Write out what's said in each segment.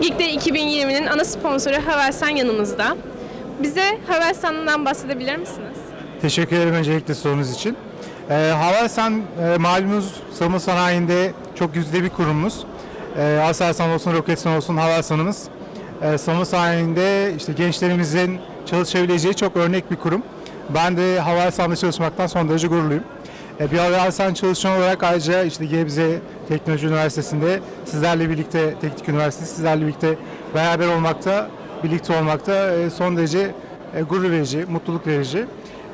Geek'te 2020'nin ana sponsoru Havelsan yanımızda. Bize Havelsan'dan bahsedebilir misiniz? Teşekkür ederim öncelikle sorunuz için. Ee, Havelsan e, malumunuz savunma sanayinde çok yüzde bir kurumumuz. Ee, Aselsan olsun, Roketsan olsun Havelsan'ımız. Ee, savunma sanayinde işte gençlerimizin çalışabileceği çok örnek bir kurum. Ben de Havelsan'da çalışmaktan son derece gururluyum. Ee, bir Havelsan çalışan olarak ayrıca işte Gebze Teknoloji Üniversitesi'nde sizlerle birlikte, Teknik Üniversitesi sizlerle birlikte beraber olmakta, birlikte olmakta e, son derece e, gurur verici, mutluluk verici.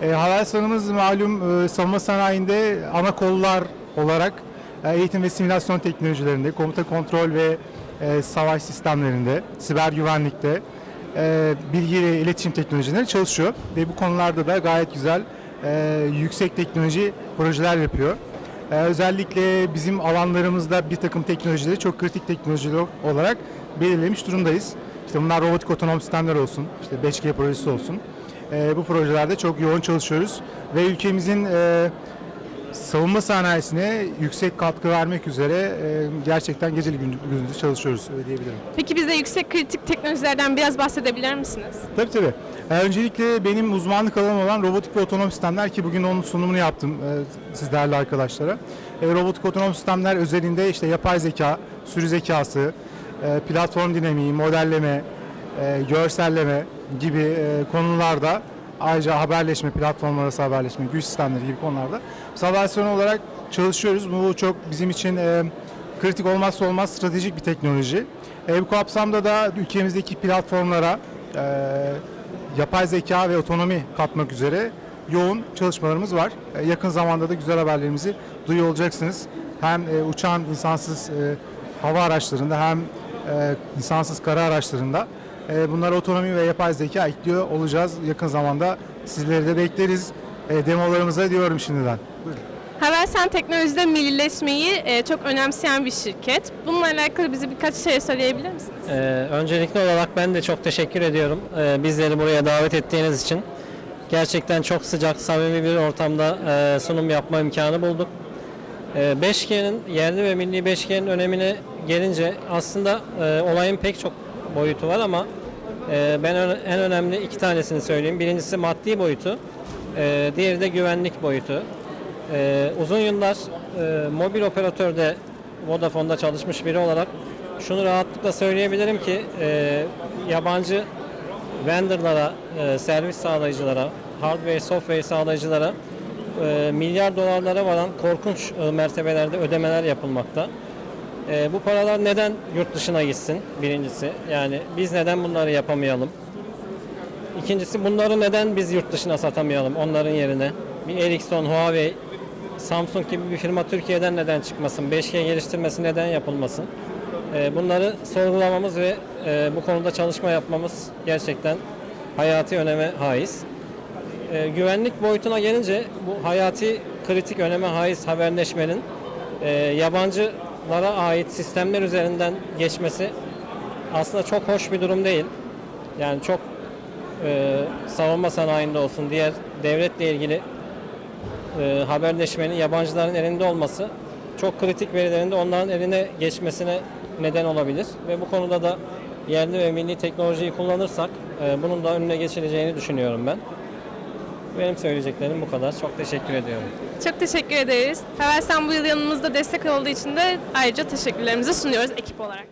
E, Havelsan'ımız malum e, savunma sanayinde ana kollar olarak e, eğitim ve simülasyon teknolojilerinde, komuta kontrol ve e, savaş sistemlerinde, siber güvenlikte, e, bilgi ve iletişim teknolojileri çalışıyor. Ve bu konularda da gayet güzel e, yüksek teknoloji projeler yapıyor. E, özellikle bizim alanlarımızda bir takım teknolojileri çok kritik teknolojiler olarak belirlemiş durumdayız. İşte bunlar robotik otonom sistemler olsun, işte 5G projesi olsun. E, bu projelerde çok yoğun çalışıyoruz ve ülkemizin e, savunma sanayisine yüksek katkı vermek üzere e, gerçekten geceli gündü- gündüz çalışıyoruz diyebilirim. Peki bize yüksek kritik teknolojilerden biraz bahsedebilir misiniz? Tabii tabii. Ee, öncelikle benim uzmanlık alanım olan robotik ve otonom sistemler ki bugün onun sunumunu yaptım e, siz değerli arkadaşlara. E, robotik otonom sistemler özelinde işte yapay zeka, sürü zekası, e, platform dinamiği, modelleme, e, görselleme gibi e, konularda ayrıca haberleşme, platform arası haberleşme, güç sistemleri gibi konularda salvasyon olarak çalışıyoruz. Bu çok bizim için e, kritik olmazsa olmaz stratejik bir teknoloji. E, bu kapsamda da ülkemizdeki platformlara e, yapay zeka ve otonomi katmak üzere yoğun çalışmalarımız var. E, yakın zamanda da güzel haberlerimizi duyuyor olacaksınız. Hem e, uçan insansız e, hava araçlarında hem e, insansız kara araçlarında e, bunlara otonomi ve yapay zeka ekliyor olacağız. Yakın zamanda sizleri de bekleriz. E, demolarımıza diyorum şimdiden. Buyurun. Havelsan teknolojide millileşmeyi e, çok önemseyen bir şirket. Bununla alakalı bize birkaç şey söyleyebilir misiniz? Ee, öncelikli olarak ben de çok teşekkür ediyorum ee, bizleri buraya davet ettiğiniz için. Gerçekten çok sıcak, samimi bir ortamda e, sunum yapma imkanı bulduk. Ee, 5G'nin, yerli ve milli 5G'nin önemine gelince aslında e, olayın pek çok boyutu var ama e, ben ön- en önemli iki tanesini söyleyeyim. Birincisi maddi boyutu, e, diğeri de güvenlik boyutu. Ee, uzun yıllar e, mobil operatörde Vodafone'da çalışmış biri olarak şunu rahatlıkla söyleyebilirim ki e, yabancı vendorlara, e, servis sağlayıcılara, hardware, software sağlayıcılara milyar dolarlara varan korkunç mertebelerde ödemeler yapılmakta. E, bu paralar neden yurt dışına gitsin birincisi? Yani biz neden bunları yapamayalım? İkincisi bunları neden biz yurt dışına satamayalım onların yerine? Bir Ericsson, Huawei, Samsung gibi bir firma Türkiye'den neden çıkmasın? 5G geliştirmesi neden yapılmasın? Ee, Bunları sorgulamamız ve e, bu konuda çalışma yapmamız gerçekten hayati öneme haiz. Ee, Güvenlik boyutuna gelince bu hayati kritik öneme haiz haberleşmenin e, yabancılara ait sistemler üzerinden geçmesi aslında çok hoş bir durum değil. Yani çok e, savunma sanayinde olsun, diğer devletle ilgili e, haberleşmenin yabancıların elinde olması çok kritik verilerin de onların eline geçmesine neden olabilir. Ve bu konuda da yerli ve milli teknolojiyi kullanırsak e, bunun da önüne geçileceğini düşünüyorum ben. Benim söyleyeceklerim bu kadar. Çok teşekkür ediyorum. Çok teşekkür ederiz. Havelsan bu yıl yanımızda destek olduğu için de ayrıca teşekkürlerimizi sunuyoruz ekip olarak.